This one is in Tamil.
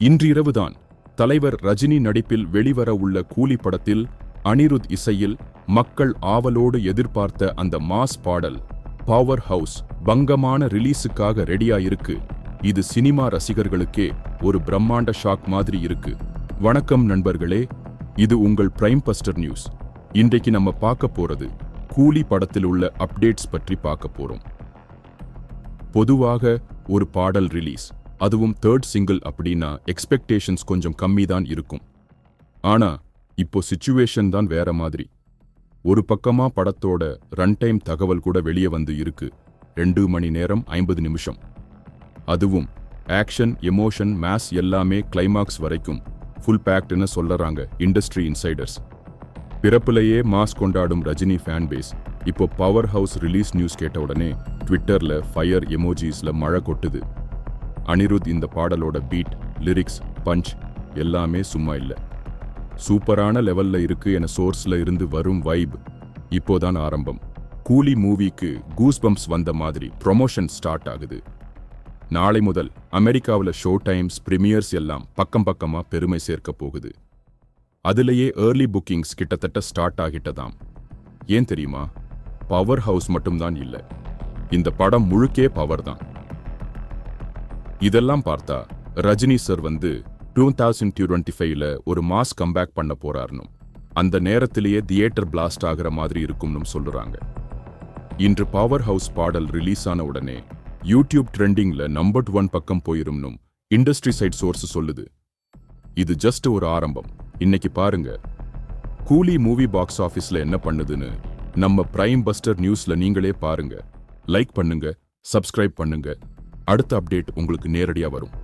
இன்றிரவுதான் தலைவர் ரஜினி நடிப்பில் வெளிவர உள்ள கூலி படத்தில் அனிருத் இசையில் மக்கள் ஆவலோடு எதிர்பார்த்த அந்த மாஸ் பாடல் பவர் ஹவுஸ் பங்கமான ரிலீஸுக்காக ரெடியா இருக்கு இது சினிமா ரசிகர்களுக்கே ஒரு பிரம்மாண்ட ஷாக் மாதிரி இருக்கு. வணக்கம் நண்பர்களே இது உங்கள் பிரைம் பஸ்டர் நியூஸ் இன்றைக்கு நம்ம பார்க்க போறது கூலி படத்தில் உள்ள அப்டேட்ஸ் பற்றி பார்க்க போறோம். பொதுவாக ஒரு பாடல் ரிலீஸ். அதுவும் தேர்ட் சிங்கிள் அப்படின்னா எக்ஸ்பெக்டேஷன்ஸ் கொஞ்சம் கம்மி தான் இருக்கும். ஆனா இப்போ சுச்சுவேஷன் தான் வேற மாதிரி. ஒரு பக்கமா படத்தோட ரன் டைம் தகவல் கூட வெளியே வந்து இருக்கு. ரெண்டு மணி நேரம் ஐம்பது நிமிஷம். அதுவும் ஆக்ஷன் எமோஷன் மேஸ் எல்லாமே கிளைமாக்ஸ் வரைக்கும் ஃபுல் பேக்ட்னு சொல்லறாங்க இண்டஸ்ட்ரி இன்சைடர்ஸ் பிறப்பிலேயே மாஸ் கொண்டாடும் ரஜினி ஃபேன் பேஸ் இப்போ பவர் ஹவுஸ் ரிலீஸ் நியூஸ் கேட்ட உடனே ட்விட்டர்ல ஃபயர் எமோஜிஸ்ல மழை கொட்டுது. அனிருத் இந்த பாடலோட பீட் லிரிக்ஸ் பஞ்ச் எல்லாமே சும்மா இல்லை. சூப்பரான லெவல்ல இருக்கு என சோர்ஸ்ல இருந்து வரும் வைப் இப்போதான் ஆரம்பம். கூலி மூவிக்கு கூஸ் பம்ப்ஸ் வந்த மாதிரி ப்ரொமோஷன் ஸ்டார்ட் ஆகுது. நாளை முதல் அமெரிக்காவில் ஷோ டைம்ஸ் ப்ரீமியர்ஸ் எல்லாம் பக்கம் பக்கமாக பெருமை சேர்க்க போகுது. அதுலேயே ஏர்லி புக்கிங்ஸ் கிட்டத்தட்ட ஸ்டார்ட் ஆகிட்டதாம். ஏன் தெரியுமா? பவர் ஹவுஸ் மட்டும்தான் இல்லை. இந்த படம் முழுக்கே பவர் தான். இதெல்லாம் பார்த்தா ரஜினி சார் வந்து டூ தௌசண்ட் டுவெண்ட்டி ஃபைவ்ல ஒரு மாஸ் கம்பேக் பண்ண போறாருனும் அந்த நேரத்திலேயே தியேட்டர் பிளாஸ்ட் ஆகிற மாதிரி இருக்கும்னு சொல்லுறாங்க இன்று பவர் ஹவுஸ் பாடல் ரிலீஸ் ஆன உடனே யூடியூப் ட்ரெண்டிங்ல நம்பர் ஒன் பக்கம் போயிரும்னும் இண்டஸ்ட்ரி சைட் சோர்ஸ் சொல்லுது. இது ஜஸ்ட் ஒரு ஆரம்பம். இன்னைக்கு பாருங்க. கூலி மூவி பாக்ஸ் ஆஃபீஸ்ல என்ன பண்ணுதுன்னு நம்ம பிரைம் பஸ்டர் நியூஸ்ல நீங்களே பாருங்க. லைக் பண்ணுங்க சப்ஸ்கிரைப் பண்ணுங்க. அடுத்த அப்டேட் உங்களுக்கு நேரடியாக வரும்.